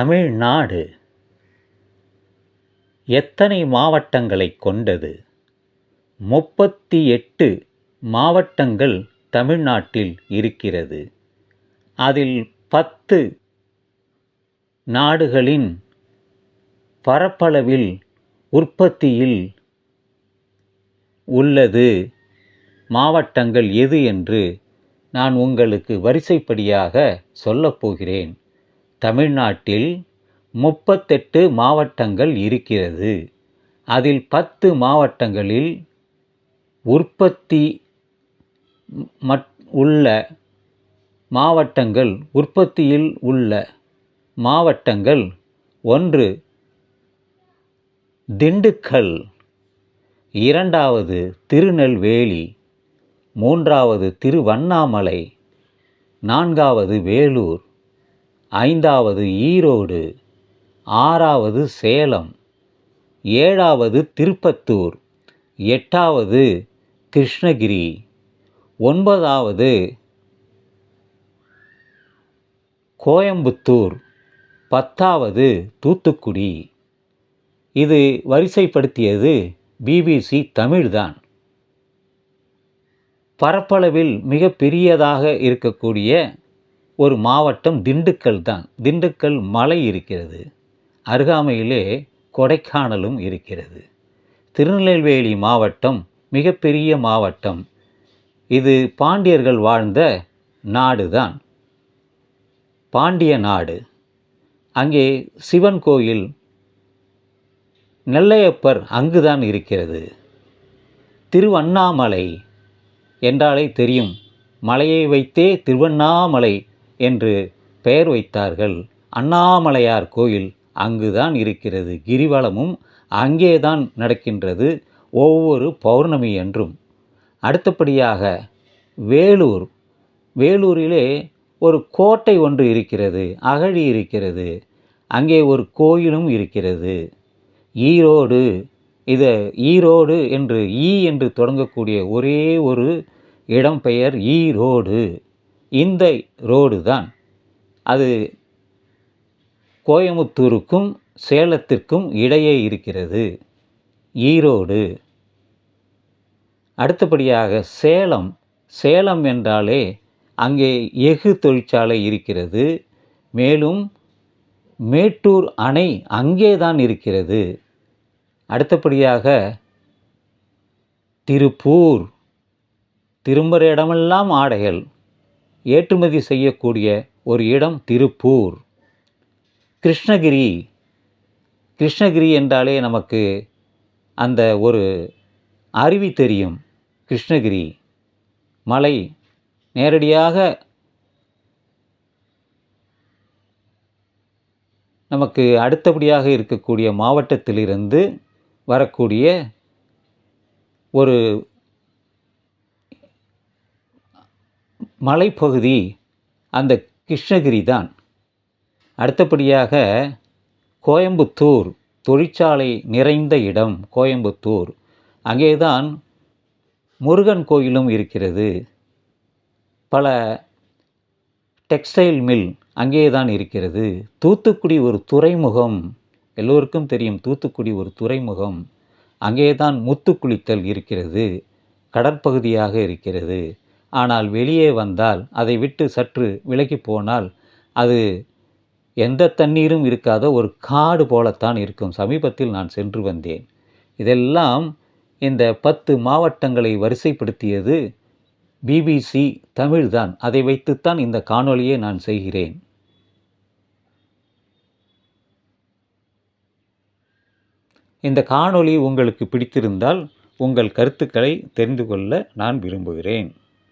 தமிழ்நாடு எத்தனை மாவட்டங்களைக் கொண்டது? முப்பத்தி எட்டு மாவட்டங்கள் தமிழ்நாட்டில் இருக்கிறது. அதில் பத்து நாடுகளின் பரப்பளவில் உற்பத்தியில் உள்ளது. மாவட்டங்கள் எது என்று நான் உங்களுக்கு வரிசைப்படியாக சொல்லப்போகிறேன் தமிழ்நாட்டில் முப்பத்தெட்டு மாவட்டங்கள் இருக்கிறது. அதில் பத்து மாவட்டங்களில் உற்பத்தி மட் உள்ள மாவட்டங்கள் உற்பத்தியில் உள்ள மாவட்டங்கள். ஒன்று திண்டுக்கல். இரண்டாவது திருநெல்வேலி. மூன்றாவது திருவண்ணாமலை. நான்காவது வேலூர். ஐந்தாவது ஈரோடு ஆறாவது சேலம் ஏழாவது திருப்பத்தூர் எட்டாவது கிருஷ்ணகிரி ஒன்பதாவது கோயம்புத்தூர் பத்தாவது தூத்துக்குடி. இது வரிசைப்படுத்தியது பிபிசி தமிழ்தான். பரப்பளவில் மிக பெரியதாக இருக்கக்கூடிய ஒரு மாவட்டம் திண்டுக்கல் தான். திண்டுக்கல் மலை இருக்கிறது. அருகாமையிலே கொடைக்கானலும் இருக்கிறது. திருநெல்வேலி மாவட்டம் மிகப்பெரிய மாவட்டம். இது பாண்டியர்கள் வாழ்ந்த நாடு தான். பாண்டிய நாடு. அங்கே சிவன் கோயில் நெல்லையப்பர் அங்குதான் இருக்கிறது. திருவண்ணாமலை என்றாலே தெரியும். மலையை வைத்தே திருவண்ணாமலை என்று பெயர் வைத்தார்கள். அண்ணாமலையார் கோயில் அங்குதான் இருக்கிறது. கிரிவலமும் அங்கேதான் நடக்கின்றது. ஒவ்வொரு பௌர்ணமி என்றும். அடுத்தபடியாக வேலூர். வேலூரிலே ஒரு கோட்டை ஒன்று இருக்கிறது. அகழி இருக்கிறது. அங்கே ஒரு கோயிலும் இருக்கிறது. ஈரோடு. இது ஈரோடு என்று ஈ என்று தொடங்கக்கூடிய ஒரே ஒரு இடம் பெயர் ஈரோடு. இந்த ரோடு தான். அது கோயமுத்தூருக்கும் சேலத்திற்கும் இடையே இருக்கிறது. ஈரோடு. அடுத்தபடியாக சேலம். சேலம் என்றாலே அங்கே எஃகு தொழிற்சாலை இருக்கிறது. மேலும் மேட்டூர் அணை அங்கே தான் இருக்கிறது. அடுத்தபடியாக திருப்பூர். திரும்புகிற இடமெல்லாம் ஆடைகள். ஏற்றுமதி செய்யக்கூடிய ஒரு இடம் திருப்பூர். கிருஷ்ணகிரி. கிருஷ்ணகிரி என்றாலே நமக்கு அந்த ஒரு அருவி தெரியும். கிருஷ்ணகிரி. மலை. நேரடியாக நமக்கு அடுத்தபடியாக இருக்கக்கூடிய மாவட்டத்திலிருந்து வரக்கூடிய ஒரு மலைப்பகுதி அந்த கிருஷ்ணகிரி தான் அடுத்தபடியாக கோயம்புத்தூர் தொழிற்சாலை நிறைந்த இடம் கோயம்புத்தூர். அங்கேதான் முருகன் கோயிலும் இருக்கிறது. பல டெக்ஸ்டைல் மில் அங்கே தான் இருக்கிறது. தூத்துக்குடி ஒரு துறைமுகம் எல்லோருக்கும் தெரியும் தூத்துக்குடி ஒரு துறைமுகம். அங்கே தான் முத்து குளித்தல் இருக்கிறது. கடற்பகுதியாக இருக்கிறது. ஆனால் வெளியே வந்தால் அதை விட்டு சற்று விலகி போனால் அது எந்த தண்ணீரும் இருக்காத ஒரு காடு போலத்தான் இருக்கும். சமீபத்தில் நான் சென்று வந்தேன். இதெல்லாம் இந்த பத்து மாவட்டங்களை வரிசைப்படுத்தியது பிபிசி தமிழ்தான். அதை வைத்துத்தான் இந்த காணொலியை நான் செய்கிறேன். இந்த காணொளி உங்களுக்கு பிடித்திருந்தால் உங்கள் கருத்துக்களை தெரிந்து கொள்ள நான் விரும்புகிறேன்.